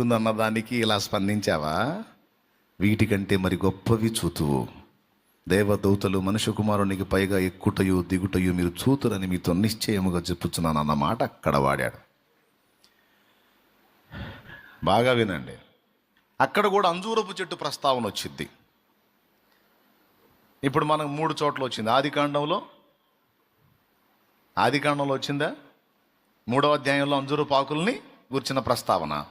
ఉందన్న దానికి ఇలా స్పందించావా? వీటికంటే మరి గొప్పవి చూతువు. దేవదూతలు మనుష్య కుమారునికి పైగా ఎక్కుటయు దిగుటయు మీరు చూతురని మీతో నిశ్చయముగా చెప్పుచున్నాను అన్న మాట అక్కడ వాడాడు. బాగా వినండి. అక్కడ కూడా అంజూరపు చెట్టు ప్రస్తావన వచ్చింది. ఇప్పుడు మనకు మూడు చోట్ల వచ్చింది. ఆదికాండంలో ఆదికాండంలో వచ్చిందా? మూడవ అధ్యాయంలో అంజూరపు ఆకుల్ని గుర్చిన ప్రస్తావన.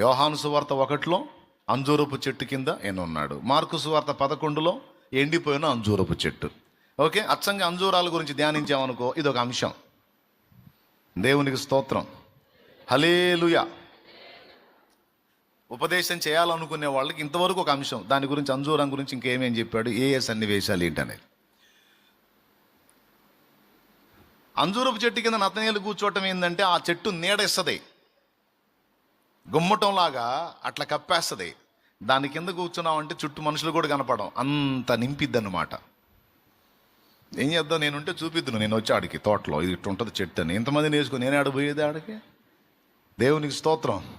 యోహాను సువార్త ఒకటిలో అంజూరపు చెట్టు కింద ఈయన ఉన్నాడు. మార్కు సువార్త పదకొండులో ఎండిపోయిన అంజూరపు చెట్టు. ఓకే? అచ్చంగా అంజూరాల గురించి ధ్యానించామనుకో ఇది ఒక అంశం. దేవునికి స్తోత్రం. హలేలుయ ఉపదేశం చేయాలనుకునే వాళ్ళకి ఇంతవరకు ఒక అంశం. దాని గురించి అంజూరం గురించి ఇంకేమేం చెప్పాడు ఏ ఏ సన్నివేశాలు ఏంటనేది. అంజూరపు చెట్టు కింద నతనీయులు కూర్చోవటం ఏంటంటే ఆ చెట్టు నీడ ఇస్తుంది. గుమ్మటంలాగా అట్లా కప్పేస్తుంది. దాని కింద కూర్చున్నామంటే చుట్టూ మనుషులు కూడా కనపడం అంత నింపిద్ది అనమాట ఏం చేద్దాం? నేనుంటే చూపిద్దును. నేను వచ్చి ఆడికి తోటలో ఇది ఇట్టు ఉంటుంది చెట్టు అని. ఇంతమంది వేసుకుని నేను ఆడిపోయేది ఆడికి? దేవునికి స్తోత్రం.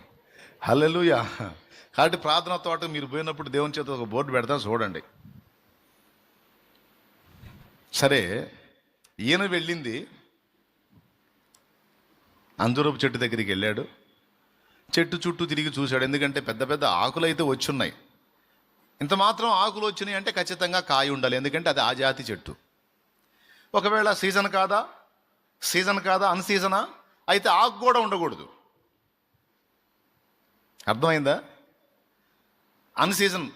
హల్లెలూయా. కాబట్టి ప్రార్థన తోట మీరు పోయినప్పుడు దేవుని చేత ఒక బోర్డు పెడతాం చూడండి. సరే ఈయన వెళ్ళింది. అంజూరపు చెట్టు దగ్గరికి వెళ్ళాడు. చెట్టు చుట్టూ తిరిగి చూశాడు. ఎందుకంటే పెద్ద పెద్ద ఆకులు అయితే వచ్చున్నాయి. ఇంత మాత్రం ఆకులు వచ్చినాయి అంటే ఖచ్చితంగా కాయ ఉండాలి. ఎందుకంటే అది ఆ జాతి చెట్టు. ఒకవేళ సీజన్ కాదా? సీజన్ కాదా? అన్సీజనా అయితే ఆకు కూడా ఉండకూడదు. అర్థమైందా? అన్ సీజన్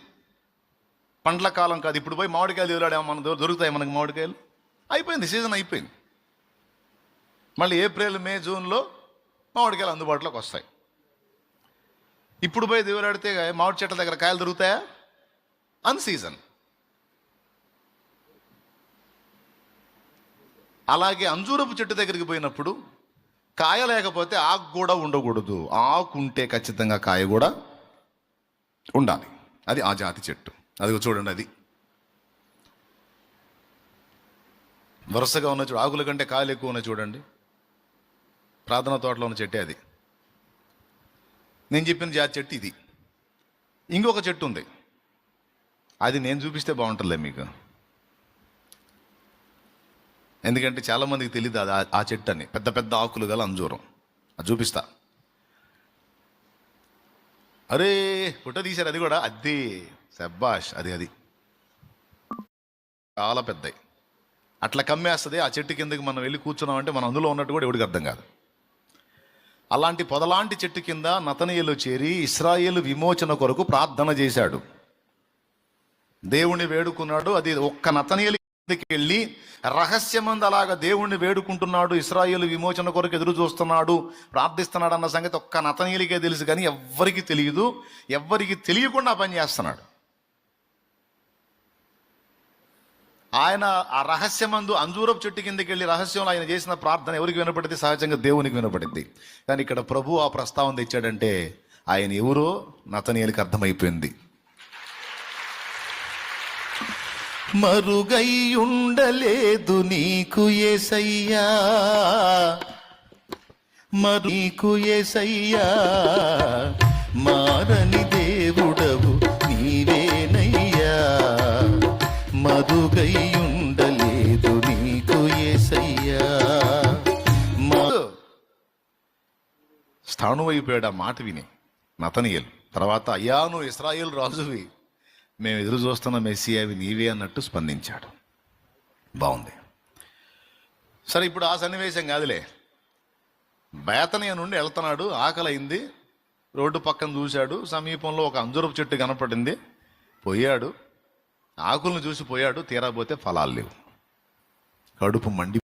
పండ్ల కాలం కాదు. ఇప్పుడు పోయి మామిడికాయలు ఎదురాడాము మన దొరుకుతాయి మనకి మామిడికాయలు. అయిపోయింది. సీజన్ అయిపోయింది. మళ్ళీ ఏప్రిల్ మే జూన్లో మామిడికాయలు అందుబాటులోకి వస్తాయి. ఇప్పుడు పోయి దేవులాడితే మామిడి చెట్ల దగ్గర కాయలు దొరుకుతాయా? Unseason. అలాగే అంజూరపు చెట్టు దగ్గరికి పోయినప్పుడు కాయ లేకపోతే ఆకు కూడా ఉండకూడదు. ఆకు ఉంటే ఖచ్చితంగా కాయ కూడా ఉండాలి. అది ఆ జాతి చెట్టు. అది చూడండి అది. వరుసగా ఉన్న చూడు ఆకుల కంటే కాయలు ఎక్కువ ఉన్నాయి చూడండి. ప్రార్థన తోటలో ఉన్న చెట్టే అది. నేను చెప్పిన జాతి చెట్టు ఇది. ఇంకొక చెట్టు ఉంది. అది నేను చూపిస్తే బాగుంటుందిలే మీకు. ఎందుకంటే చాలామందికి తెలియదు అది ఆ- చెట్టు అని. పెద్ద పెద్ద ఆకులు గల అంజూరం. అది చూపిస్తా. అరే ఫోటో తీశారు అది కూడా? అది శబ్బాష్ అది అది. చాలా పెద్దవి అట్లా కమ్మేస్తుంది. ఆ చెట్టు కిందకి మనం వెళ్ళి కూర్చున్నామంటే మనం అందులో ఉన్నట్టు కూడా ఎవడికి అర్థం కాదు. అలాంటి పొదలాంటి చెట్టు కింద నతనీయులు చేరి ఇస్రాయేలు విమోచన కొరకు ప్రార్థన చేశాడు. దేవుణ్ణి వేడుకున్నాడు. అది ఒక్క నతనీయుల కిందకి వెళ్ళి రహస్యమంది అలాగా దేవుణ్ణి వేడుకుంటున్నాడు ఇస్రాయేలు విమోచన కొరకు ఎదురు చూస్తున్నాడు ప్రార్థిస్తున్నాడు అన్న సంగతి ఒక్క నతనీయులకే తెలుసు కానీ ఎవ్వరికి తెలియదు. ఎవ్వరికి తెలియకుండా పని చేస్తున్నాడు. ఆయన ఆ రహస్యమందు అంజూరపు చెట్టు కిందకి వెళ్ళి రహస్యంలో ఆయన చేసిన ప్రార్థన ఎవరికి వినపడింది సహజంగా దేవునికి వినపడింది కానీ ఇక్కడ ప్రభు ఆ ప్రస్తావన తెచ్చాడంటే ఆయన ఎవరో నతనీయులకి అర్థమైపోయింది. మరుగై ఉండలేదు నీకు ఏసయ్యా. మరి ఏసయ్యా. మారని మరుగై నీకు ఏసయ్యా. స్థాను ఆ మాట విని నతనీయులు. తర్వాత అయ్యా నువ్వు ఇస్రాయేల్ రాజువి. మేము ఎదురు చూస్తున్న మెస్సియావి నీవే అన్నట్టు స్పందించాడు. బాగుంది. సరే ఇప్పుడు ఆ సన్నివేశం కాదులే. బేతనీయ నుండి వెళ్తున్నాడు. ఆకలి అయింది రోడ్డు పక్కన చూశాడు. సమీపంలో ఒక అంజురపు చెట్టు కనపడింది. పోయాడు. ఆకులను చూసి పోయాడు ఫలాలు లేవు. కడుపు మండి